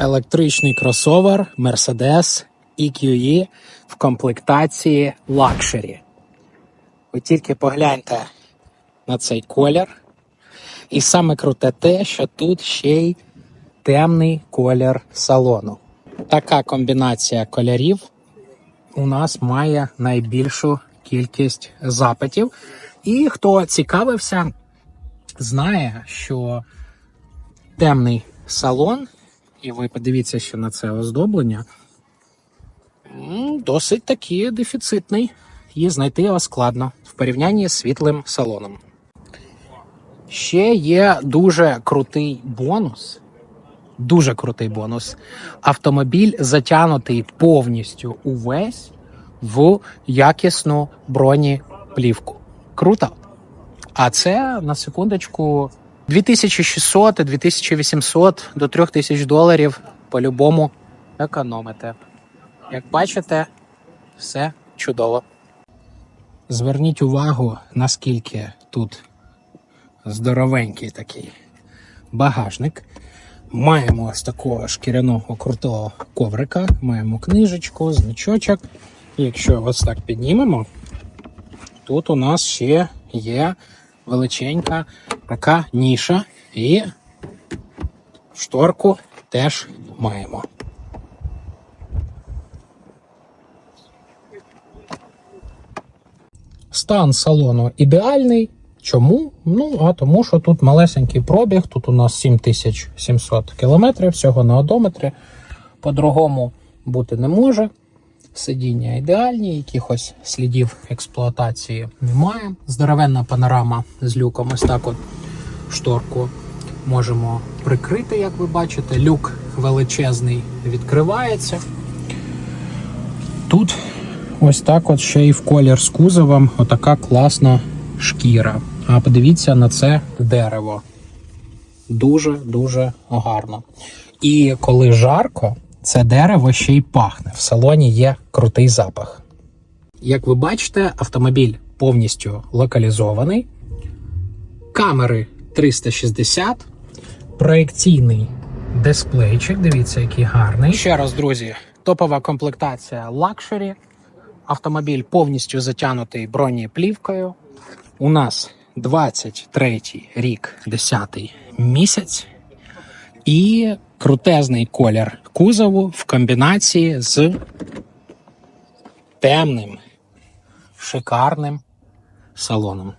Електричний кросовер Mercedes EQE в комплектації Luxury. Ви тільки погляньте на цей колір. І саме круте те, що тут ще й темний колір салону. Така комбінація кольорів у нас має найбільшу кількість запитів. І хто цікавився, знає, що темний салон, і ви подивіться, що на це оздоблення, досить таки дефіцитний. І знайти його складно в порівнянні з світлим салоном. Ще є дуже крутий бонус. Дуже крутий бонус. Автомобіль затягнутий повністю увесь в якісну бронеплівку. Круто. А це на секундочку 2600, 2800 до 3000 доларів по-любому економите. Як бачите, все чудово. Зверніть увагу, наскільки тут здоровенький такий багажник. Маємо ось такого шкіряного крутого коврика, маємо книжечку, значочок. Якщо ось так піднімемо, тут у нас ще є величенька така ніша, і шторку теж маємо. Стан салону ідеальний. Чому? Ну, а тому, що тут малесенький пробіг, тут у нас 7700 кілометрів всього на одометрі. По-другому бути не може. Сидіння ідеальні, якихось слідів експлуатації немає. Здоровенна панорама з люком. Ось так от шторку можемо прикрити, як ви бачите. Люк величезний відкривається. Тут ось так от ще й в колір з кузовом отака класна шкіра. А подивіться на це дерево. Дуже-дуже гарно. І коли жарко, це дерево ще й пахне. В салоні є крутий запах. Як ви бачите, автомобіль повністю локалізований. Камери 360, проекційний дисплейчик. Дивіться, який гарний. Ще раз, друзі, топова комплектація Luxury. Автомобіль повністю затягнутий бронеплівкою. У нас 23 рік, 10 місяць. І крутезний колір кузову в комбінації з темним, шикарним салоном.